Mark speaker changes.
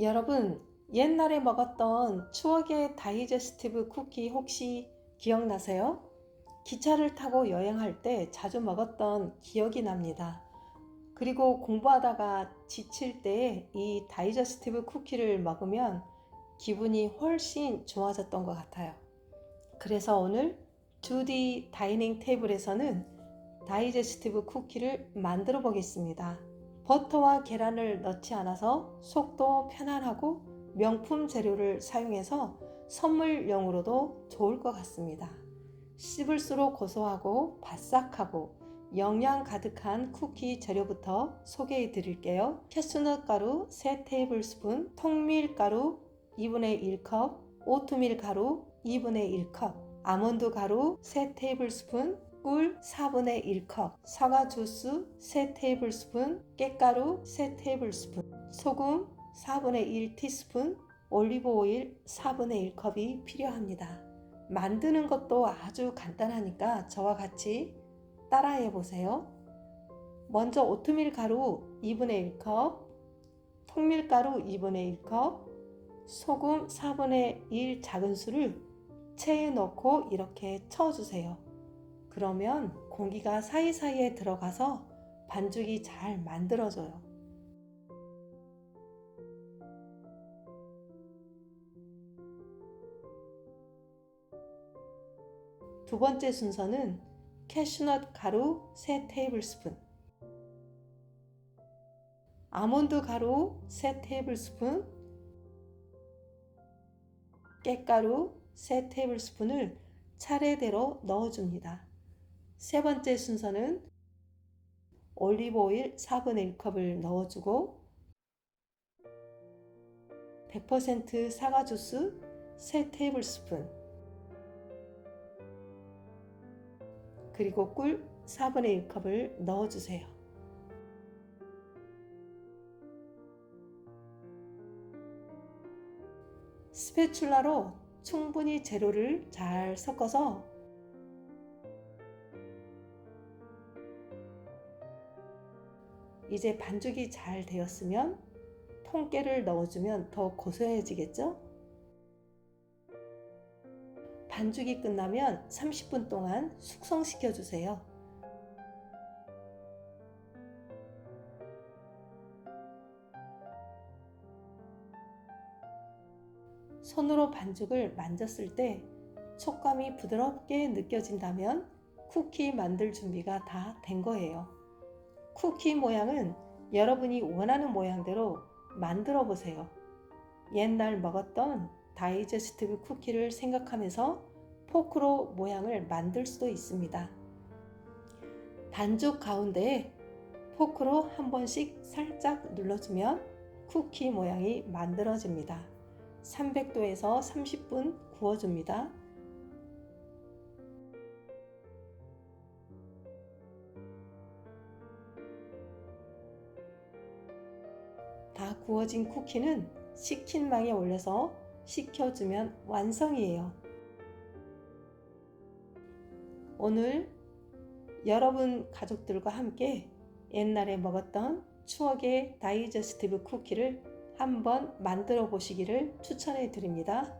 Speaker 1: 여러분, 옛날에 먹었던 추억의 다이제스티브 쿠키 혹시 기억나세요? 기차를 타고 여행할 때 자주 먹었던 기억이 납니다. 그리고 공부하다가 지칠 때이 다이제스티브 쿠키를 먹으면 기분이 훨씬 좋아졌던 것 같아요. 그래서 오늘 2D 다이닝 테이블에서는 다이제스티브 쿠키를 만들어 보겠습니다. 버터와 계란을 넣지 않아서 속도 편안하고 명품 재료를 사용해서 선물용으로도 좋을 것 같습니다. 씹을수록 고소하고 바삭하고 영양 가득한 쿠키 재료부터 소개해 드릴게요. 캐스넛 가루 3 테이블스푼, 통밀 가루 2분의 1컵, 오트밀 가루 2분의 1컵, 아몬드 가루 3 테이블스푼, 꿀 4분의 1컵, 사과 주스 3테이블스푼, 깻가루 3테이블스푼, 소금 4분의 1티스푼, 올리브 오일 4분의 1컵이 필요합니다. 만드는 것도 아주 간단하니까 저와 같이 따라해 보세요. 먼저 오트밀 가루 2분의 1컵, 통밀 가루 2분의 1컵, 소금 4분의 1 작은 술을 체에 넣고 이렇게 쳐주세요. 그러면 공기가 사이사이에 들어가서 반죽이 잘 만들어져요. 두 번째 순서는 캐슈넛 가루 3 테이블스푼, 아몬드 가루 3 테이블스푼, 깻가루 3 테이블스푼을 차례대로 넣어줍니다. 세 번째 순서는 올리브 오일 4분의 1컵을 넣어주고 100% 사과 주스 3테이블스푼 그리고 꿀 4분의 1컵을 넣어주세요. 스패츌라로 충분히 재료를 잘 섞어서 이제 반죽이 잘 되었으면 통깨를 넣어주면 더 고소해지겠죠? 반죽이 끝나면 30분 동안 숙성시켜 주세요. 손으로 반죽을 만졌을 때 촉감이 부드럽게 느껴진다면 쿠키 만들 준비가 다 된 거예요. 쿠키 모양은 여러분이 원하는 모양대로 만들어 보세요. 옛날 먹었던 다이제스티브 쿠키를 생각하면서 포크로 모양을 만들 수도 있습니다. 반죽 가운데에 포크로 한 번씩 살짝 눌러주면 쿠키 모양이 만들어집니다. 300도에서 30분 구워줍니다. 다 구워진 쿠키는 식힌 망에 올려서 식혀주면 완성이에요. 오늘 여러분 가족들과 함께 옛날에 먹었던 추억의 다이저스티브 쿠키를 한번 만들어 보시기를 추천해 드립니다.